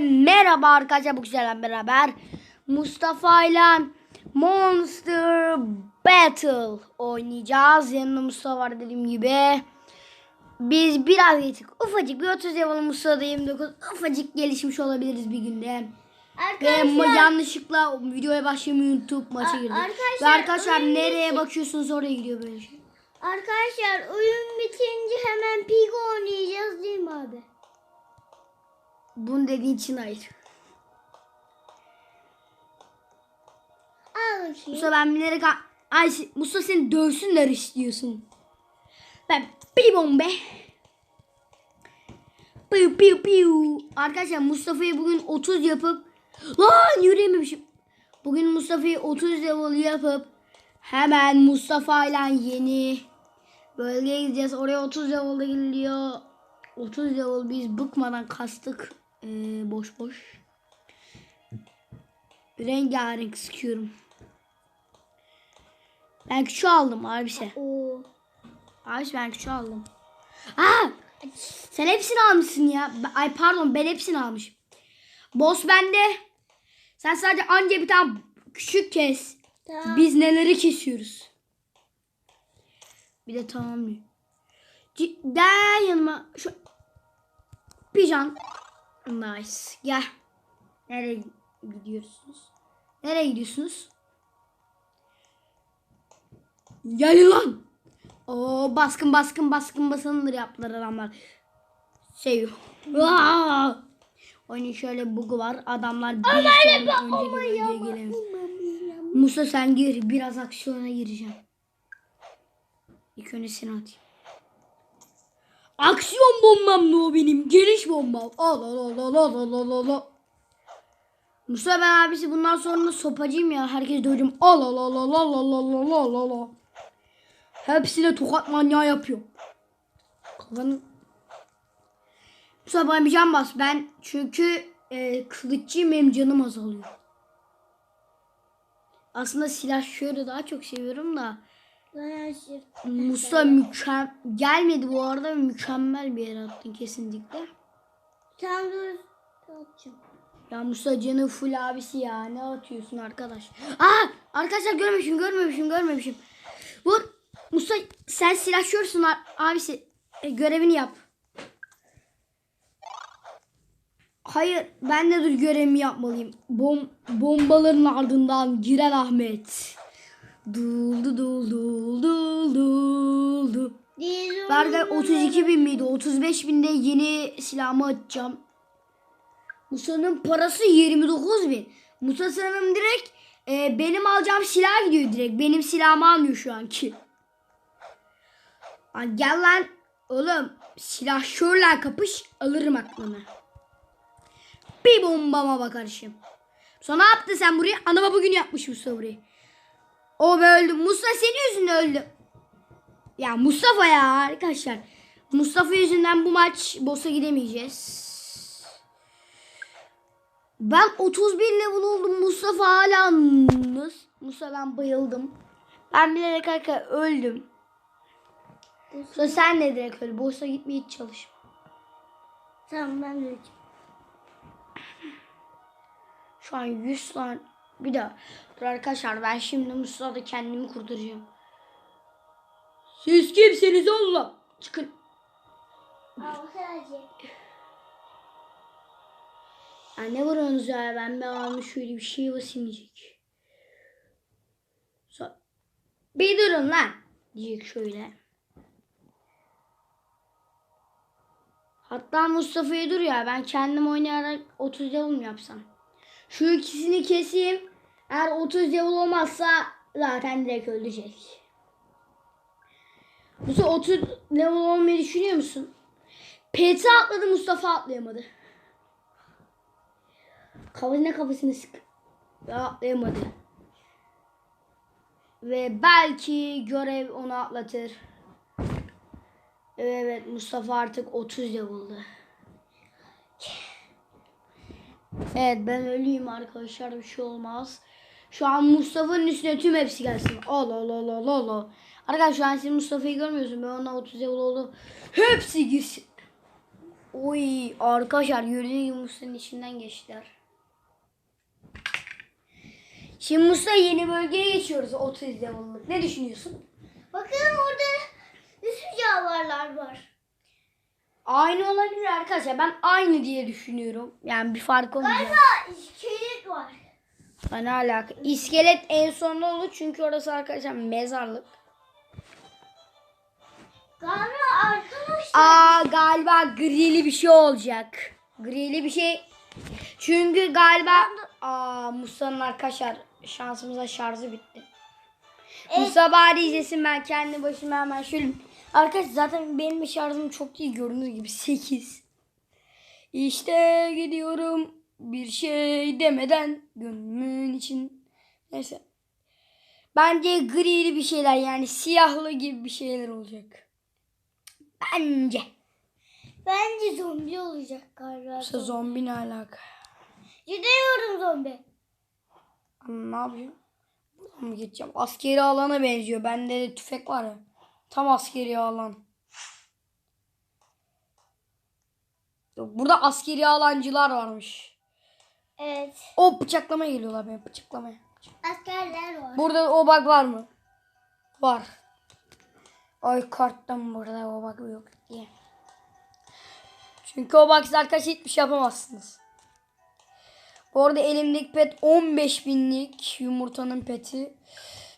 Merhaba arkadaşlar bu güzel beraber Mustafa ile Monster Battle oynayacağız. Yanında Mustafa var dediğim gibi. Biz biraz geçtik. Ufacık bir 30 level Mustafa'da 29. Ufacık gelişmiş olabiliriz bir günde. Ve Arkadaşlar yanlışlıkla videoya başlamayı unutup maça girdik. arkadaşlar, Ve arkadaşlar nereye bakıyorsunuz oraya gidiyor böyle şey. arkadaşlar oyun bitince hemen pig oynayacağız değil mi abi? Bunu dediğin için hayır. Al bakayım. Mustafa ben bilerek Ay Mustafa seni dövsünler istiyorsun. Ben bir bombe. Piu piu piu. Arkadaşlar Mustafa'yı bugün 30 yapıp lan yürüyememişim. Bugün Mustafa'yı 30 level yapıp hemen Mustafa ile yeni bölgeye gideceğiz. Oraya 30 level'da gidiliyor. 30 level biz bıkmadan kastık. Ee, boş boş. Rengarenk sıkıyorum. Ben küçüğü aldım abisi. Oo. Abisi ben küçüğü aldım. Aa! Sen hepsini almışsın ya. Ay pardon ben hepsini almışım. Boss bende. Sen sadece anca bir tane küçük kes. Tamam. Biz neleri kesiyoruz. Bir de tamam diyor. Cidden yanıma şu pijan. Nice. Gel. Nereye gidiyorsunuz? Nereye gidiyorsunuz? Gel lan. Oo baskın baskın baskın basındır yaptılar adamlar. Şey. Aa! Oyunun şöyle bugu var. Adamlar bir sonra önce önce gelemiyor. Musa sen gir. Biraz aksiyona gireceğim. İlk önce seni atayım. Aksiyon bombam ne o benim? Geniş bombam. Al al al al al al al al. Musa ben abisi bundan sonra sopacıyım ya. Herkes döveceğim. Al al al al al al al al al al. Hepsine tokat manyağı yapıyor. Kafanı... Musa bana bir can bas. Ben çünkü e, kılıççıyım benim canım azalıyor. Aslında silah şöyle daha çok seviyorum da. Musa mükemmel gelmedi bu arada mükemmel bir yere attın kesinlikle. Tamam dur. Ya Musa canı full abisi ya ne atıyorsun arkadaş? Aa arkadaşlar görmemişim görmemişim görmemişim. Vur Musa sen silahşörsün a- abisi E, görevini yap. Hayır ben de dur görevimi yapmalıyım. Bom bombaların ardından giren Ahmet. Duldu dul dul dul dul dul. Değil Vergi 32 bin miydi? 35 binde yeni silahımı açacağım. Musa'nın parası 29 bin. Musa sanırım direkt e, benim alacağım silah gidiyor direkt. Benim silahımı almıyor şu anki. Lan gel lan. Oğlum silah şöyle kapış alırım aklını. Bir bombama bakarışım. Sonra ne yaptın sen buraya? Anama bugün yapmış Musa burayı. O be öldü. Musa senin yüzünden öldü. Ya Mustafa ya arkadaşlar. Mustafa yüzünden bu maç boss'a gidemeyeceğiz. Ben 31 level oldum. Mustafa hala. Mustafa ben bayıldım. Ben bilerek arkadaşlar öldüm. Sonra sen de direkt öl. Boss'a gitmeye hiç çalışma. Tamam ben de. Şu an 100 tane. Bir daha. Dur arkadaşlar ben şimdi Mustafa'da kendimi kurtaracağım. Siz kimsiniz oğlum? Çıkın. Ya ne vuruyorsunuz ya? Ben bir almış şöyle bir şey. So- bir durun lan. Diyecek şöyle. Hatta Mustafa'yı dur ya. Ben kendim oynayarak 30 level yapsam? Şu ikisini keseyim. Eğer 30 level olmazsa zaten direkt ölecek. Mustafa 30 level olmayı düşünüyor musun? PT atladı Mustafa atlayamadı. Kafasına kafasını sık. Ve atlayamadı. Ve belki görev onu atlatır. Evet Mustafa artık 30 level'dı. Evet ben ölüyüm arkadaşlar bir şey olmaz. Şu an Mustafa'nın üstüne tüm hepsi gelsin. Allah Allah Allah Allah. Arkadaşlar şu an siz Mustafa'yı görmüyorsun. Ben ona 30 level oldum. Hepsi girsin. Oy arkadaşlar gördüğünüz gibi Musa'nın içinden geçtiler. Şimdi Musa yeni bölgeye geçiyoruz 30 level'lık. Ne düşünüyorsun? Bakın orada sürü canavarlar var. Aynı olabilir arkadaşlar. Ben aynı diye düşünüyorum. Yani bir fark olmayacak. Galiba iskelet var. Ha, Ne alaka? İskelet en sonda olur çünkü orası arkadaşlar mezarlık. Galiba arkadaşlar. Aa galiba grili bir şey olacak. Grili bir şey. Çünkü galiba aa Musa'nın arkadaşlar şansımıza şarjı bitti. Musa bari izlesin ben kendi başıma hemen şöyle. Arkadaşlar zaten benim şarjım çok iyi gördüğünüz gibi 8. İşte gidiyorum bir şey demeden gönlümün için. Neyse. Bence grili bir şeyler yani siyahlı gibi bir şeyler olacak. Bence. Bence zombi olacak galiba. Yoksa zombi ne alaka? Gidiyorum zombi. Ne yapıyor? Buradan mı geçeceğim? Askeri alana benziyor. Bende de tüfek var ya. Tam askeri alan. Burada askeri alancılar varmış. Evet. O bıçaklamaya geliyorlar beni bıçaklamaya. Askerler var. Burada o bug var mı? Var. Ay karttan burada o bug yok diye. Çünkü o bug arkadaşlar hiçbir şey yapamazsınız. Bu arada elimdeki pet 15 binlik yumurtanın peti.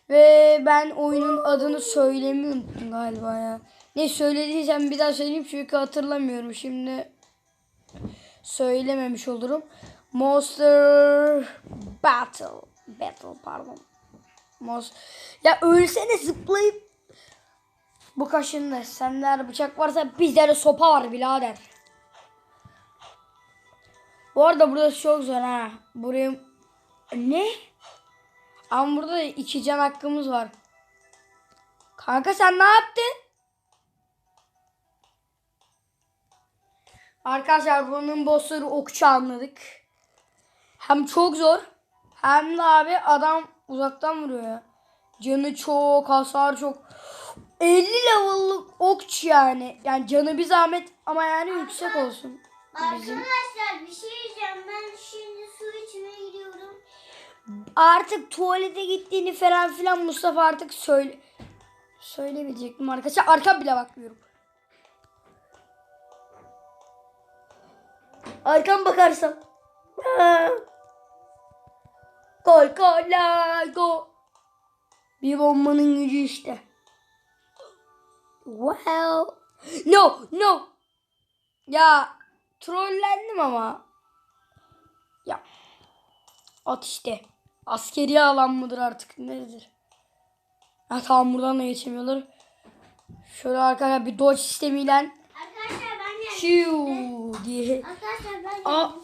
Ve ben oyunun adını söylemeyi unuttum galiba ya. Ne söylediysem bir daha söyleyeyim çünkü hatırlamıyorum. Şimdi söylememiş olurum. Monster Battle. Battle pardon. Mos ya ölsene zıplayıp bu kaşındı. Sende bıçak varsa bizde de sopa var birader. Bu arada burası çok zor ha. Buraya ne? Ama burada da iki can hakkımız var. Kanka sen ne yaptın? Arkadaşlar bunun bossları okçu anladık. Hem çok zor hem de abi adam uzaktan vuruyor ya. Canı çok, hasar çok. 50 level'lık okçu yani. Yani canı bir zahmet ama yani yüksek olsun. Bizim. Arkadaşlar bir şey diyeceğim. Ben şimdi su içmeye gidiyorum. Artık tuvalete gittiğini falan filan Mustafa artık söyle söyleyebilecektim arkadaşlar. Arkam bile bakmıyorum. Arkam bakarsam. Gol gol la, gol. Bir bombanın gücü işte. Wow. No no. Ya trollendim ama. Ya At işte. Askeri alan mıdır artık nedir? Ha tamam buradan da geçemiyorlar. Şöyle arkadaşlar bir dodge sistemiyle Arkadaşlar ben geldim. şiu diye. Arkadaşlar ben geldim.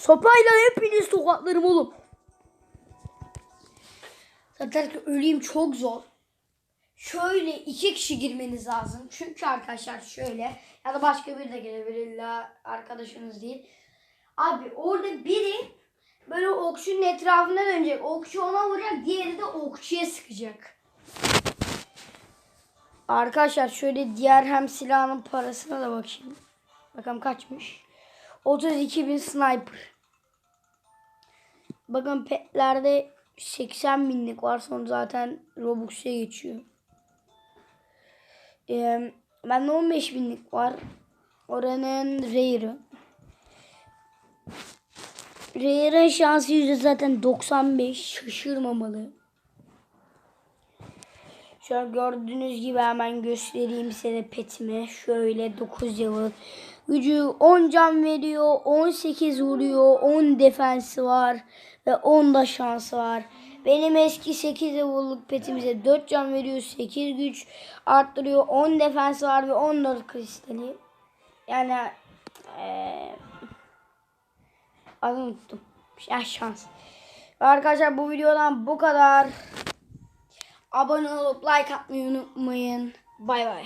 Sopayla hepiniz tokatlarım oğlum. Zaten öleyim çok zor. Şöyle iki kişi girmeniz lazım. Çünkü arkadaşlar şöyle ya da başka biri de gelebilir illa arkadaşınız değil. Abi orada biri böyle okçunun etrafına dönecek. Okçu ona vuracak. Diğeri de okçuya sıkacak. Arkadaşlar şöyle diğer hem silahın parasına da bakayım. Bakalım kaçmış. 32 bin sniper. Bakın petlerde 80 binlik var sonra zaten Robux'a geçiyor. Ee, bende 15 binlik var. Oranın Rare'ı. Rare'ın şansı yüzde zaten 95. Şaşırmamalı. An gördüğünüz gibi hemen göstereyim size petimi. Şöyle 9 level. Gücü 10 can veriyor. 18 vuruyor. 10 defensi var. Ve 10 da şansı var. Benim eski 8 level'lık petimize 4 can veriyor. 8 güç arttırıyor. 10 defensi var ve 14 kristali. Yani eee adını unuttum. Ya şans. Arkadaşlar bu videodan bu kadar. Abone olup like atmayı unutmayın. Bay bay.